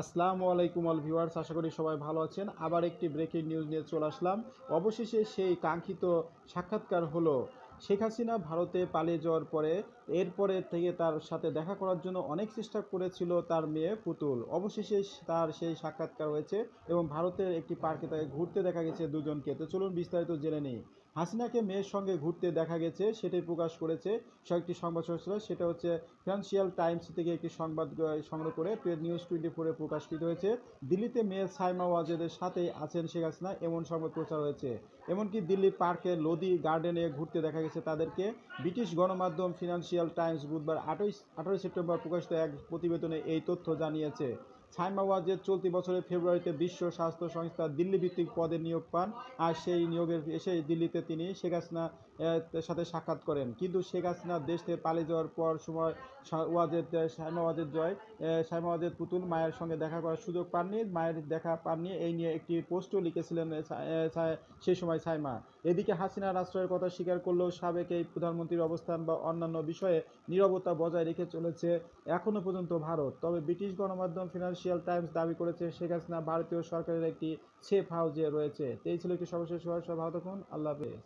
আসসালামু আলাইকুম all viewers, আশা করি সবাই ভালো আছেন। আবার একটি ব্রেকিং নিউজ নিয়ে চলে আসলাম। অবশেষে সেই কাঙ্ক্ষিত সাক্ষাৎকার হলো শেখ হাসিনা ভারতে পালিয়ে যাওয়ার পরে, এরপরে থেকে তার সাথে দেখা করার জন্য অনেক চেষ্টা করেছিল তার মেয়ে পুতুল। অবশেষে তার সেই সাক্ষাৎকার হয়েছে এবং ভারতের একটি পার্কে তাকে ঘুরতে দেখা গেছে দুজনকে। তো চলুন বিস্তারিত জেনে নিই। হাসিনাকে মেয়ের সঙ্গে ঘুরতে দেখা গেছে, সেটাই প্রকাশ করেছে একটি সংবাদ সংস্থা। সেটা হচ্ছে ফিনান্সিয়াল টাইমস থেকে একটি সংবাদ সংগ্রহ করে ট্রেড নিউজ টোয়েন্টি ফোরে প্রকাশিত হয়েছে। দিল্লিতে মেয়ে সাইমা ওয়াজেদের সাথে আছেন শেখ হাসিনা, এমন সংবাদ প্রচার হয়েছে। এমনকি দিল্লি পার্কে লোদি গার্ডেনে ঘুরতে দেখা গেছে তাদেরকে। ব্রিটিশ গণমাধ্যম ফিনান্সিয়াল টাইমস বুধবার আটই আঠারোই সেপ্টেম্বর প্রকাশিত এক প্রতিবেদনে এই তথ্য জানিয়েছে। সাইমা ওয়াজেদ চলতি বছরের ফেব্রুয়ারিতে বিশ্ব স্বাস্থ্য সংস্থা দিল্লি ভিত্তিক পদে নিয়োগ পান আর সেই নিয়োগের এসে দিল্লিতে তিনি শেখ হাসিনা সাথে সাক্ষাৎ করেন। কিন্তু শেখ হাসিনা দেশ থেকে পালিয়ে যাওয়ার পর সময় ওয়াজেদ সাইমা ওয়াজেদ জয় সাইমা ওয়াজেদ পুতুল মায়ের সঙ্গে দেখা করার সুযোগ পাননি, মায়ের দেখা পাননি। এই নিয়ে একটি পোস্টও লিখেছিলেন সেই সময় সাইমা। এদিকে হাসিনা রাষ্ট্রের কথা স্বীকার করলেও সাবেক এই প্রধানমন্ত্রীর অবস্থান বা অন্যান্য বিষয়ে নীরবতা বজায় রেখে চলেছে এখনও পর্যন্ত ভারত। তবে ব্রিটিশ গণমাধ্যম ফিনান্সিয়াল টাইমস দাবি করেছে, শেখ হাসিনা ভারতীয় সরকারের একটি সেফ হাউজে রয়েছে। এই ছিল একটি সর্বশেষ। সবাই ভালো থাকুন। আল্লাহ হাফেজ।